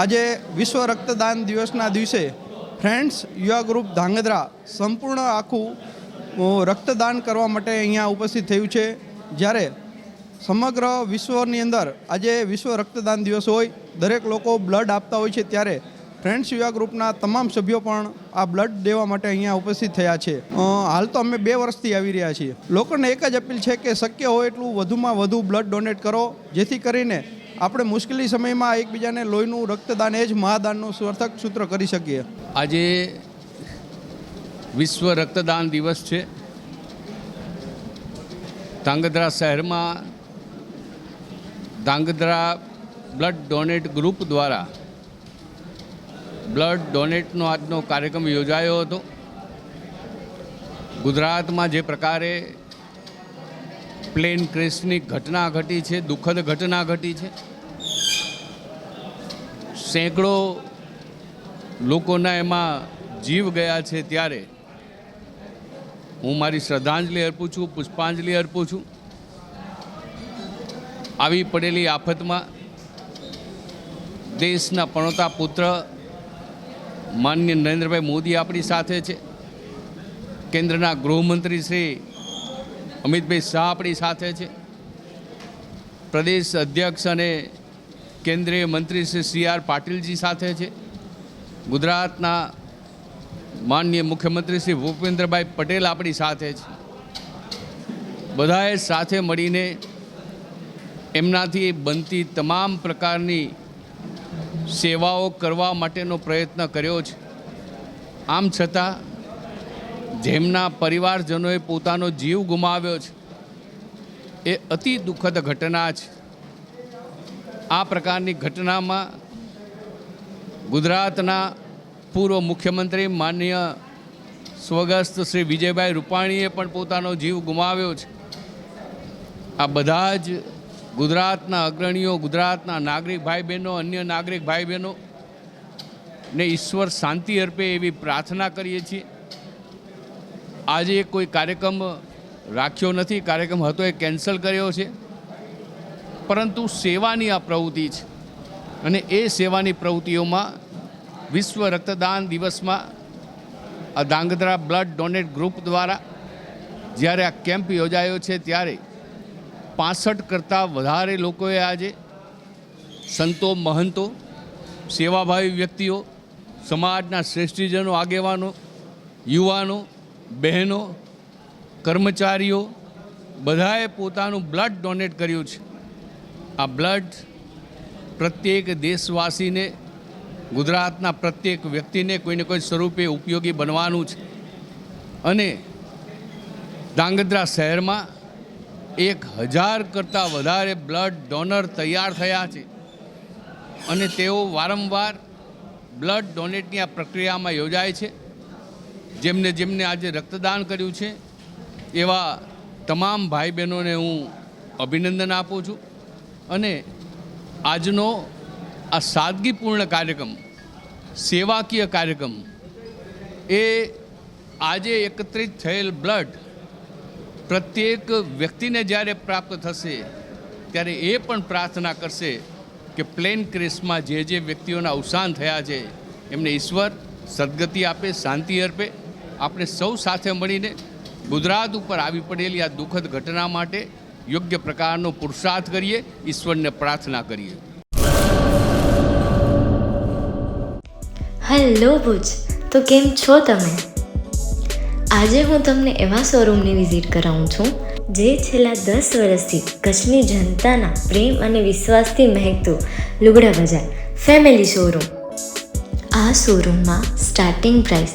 આજે વિશ્વ રક્તદાન દિવસના દિવસે ફ્રેન્ડ્સ, યુવા ગ્રુપ ધાંગધ્રા સંપૂર્ણ આખું રક્તદાન કરવા માટે અહીંયા ઉપસ્થિત થયું છે. જ્યારે સમગ્ર વિશ્વની અંદર આજે વિશ્વ રક્તદાન દિવસ હોય, દરેક લોકો બ્લડ આપતા હોય છે, ત્યારે ફ્રેન્ડ્સ, યુવા ગ્રુપના તમામ સભ્યો પણ આ બ્લડ દેવા માટે અહીંયા ઉપસ્થિત થયા છે. હાલ તો અમે બે વર્ષથી આવી રહ્યા છીએ. લોકોને એક જ અપીલ છે કે શક્ય હોય એટલું વધુમાં વધુ બ્લડ ડોનેટ કરો, જેથી કરીને આપણે મુશ્કેલી સમયમાં એકબીજાને લોહીનું, રક્તદાન, એ જ મહાદાનનું સ્વર્થક સૂત્ર કરી શકીએ. આજે વિશ્વ રક્તદાન દિવસ છે. ધાંગધ્રા શહેરમાં ધાંગધ્રા બ્લડ ડોનેટ ગ્રુપ દ્વારા બ્લડ ડોનેટનો આજનો કાર્યક્રમ યોજાયો હતો. ગુજરાતમાં જે પ્રકારે પ્લેન ક્રેશની ઘટના ઘટી છે, દુઃખદ ઘટના ઘટી છે. સેંકડો લોકોના એમાં જીવ ગયા છે ત્યારે. હું મારી શ્રદ્ધાંજલિ અર્પું છું, પુષ્પાંજલિ અર્પું છું. આવી પડેલી આફતમાં દેશના પણોતા પુત્ર માન્ય નરેન્દ્રભાઈ મોદી આપણી સાથે છે. કેન્દ્રના ગૃહમંત્રી શ્રી અમિતભાઈ શાહ આપણી સાથે છે. પ્રદેશ અધ્યક્ષ અને કેન્દ્રીય મંત્રી શ્રી સી આર પાટીલજી સાથે છે. ગુજરાતના માનનીય મુખ્યમંત્રી શ્રી ભૂપેન્દ્રભાઈ પટેલ આપણી સાથે છે. બધાએ સાથે મળીને એમનાથી બનતી તમામ પ્રકારની સેવાઓ કરવા માટેનો પ્રયત્ન કર્યો છે. આમ છતાં જેમના પરિવારજનોએ પોતાનો જીવ ગુમાવ્યો છે. એ અતિ દુઃખદ ઘટના છે. આ પ્રકારની ઘટનામાં ગુજરાતના પૂર્વ મુખ્યમંત્રી માન્ય સ્વગસ્ત શ્રી વિજયભાઈ રૂપાણીએ પણ પોતાનો જીવ ગુમાવ્યો છે. આ બધા જ ગુજરાતના અગ્રણીઓ, ગુજરાતના નાગરિક ભાઈ બહેનો અન્ય નાગરિક ભાઈ બહેનો ને ઈશ્વર શાંતિ અર્પે એવી પ્રાર્થના કરીએ છીએ. આજે કોઈ કાર્યક્રમ રાખ્યો નથી, કાર્યક્રમ હતો એ કેન્સલ કર્યો છે. પરંતુ સેવાની આ પ્રવૃત્તિ છે. અને એ સેવાની પ્રવૃત્તિઓમાં વિશ્વ રક્તદાન દિવસમાં આ ધાંગધ્રા બ્લડ ડોનેટ ગ્રુપ દ્વારા જ્યારે આ કેમ્પ યોજાયો છે ત્યારે પાસઠ કરતાં વધારે લોકોએ આજે સંતો, મહંતો, સેવાભાવી વ્યક્તિઓ, સમાજના શ્રેષ્ઠીજનો, આગેવાનો, યુવાનો બહેનો, કર્મચારીઓ, બધાએ પોતાનું બ્લડ ડોનેટ કર્યું છે. આ બ્લડ પ્રત્યેક દેશવાસીને, ગુજરાતના પ્રત્યેક વ્યક્તિને કોઈને કોઈ સ્વરૂપે ઉપયોગી બનવાનું છે. અને ધાંગધ્રા શહેરમાં એક હજાર કરતાં વધારે બ્લડ ડોનર તૈયાર થયા છે. અને તેઓ વારંવાર બ્લડ ડોનેટની આ પ્રક્રિયામાં યોજાય છે. જેમને જેમને આજે રક્તદાન કર્યું છે, એવા તમામ ભાઈ બહેનોને હું અભિનંદન આપું છું. અને આજનો આ સાદગીપૂર્ણ કાર્યક્રમ, સેવાકીય કાર્યક્રમ, એ આજે એકત્રિત થયેલ બ્લડ પ્રત્યેક વ્યક્તિને જ્યારે પ્રાપ્ત થશે, ત્યારે એ પણ પ્રાર્થના કરશે કે પ્લેન ક્રેશમાં જે જે વ્યક્તિઓના અવસાન થયા છે, એમને ઈશ્વર સદગતિ આપે, શાંતિ અર્પે. આપણે સૌ સાથે મળીને ગુજરાત ઉપર આવી પડેલી આ દુઃખદ ઘટના માટે યોગ્ય પ્રકારનો પુરુષાર્થ કરીએ, ઈશ્વરને પ્રાર્થના કરીએ. હેલો ભુજ, તો કેમ છો તમે? આજે હું તમને એવા શોરૂમની વિઝિટ કરાવું છું, જે છેલ્લા દસ વર્ષથી કચ્છની જનતાના પ્રેમ અને વિશ્વાસથી મહેકતું લુગડા બજાર ફેમિલી શોરૂમ. આ શોરૂમમાં સ્ટાર્ટિંગ પ્રાઇસ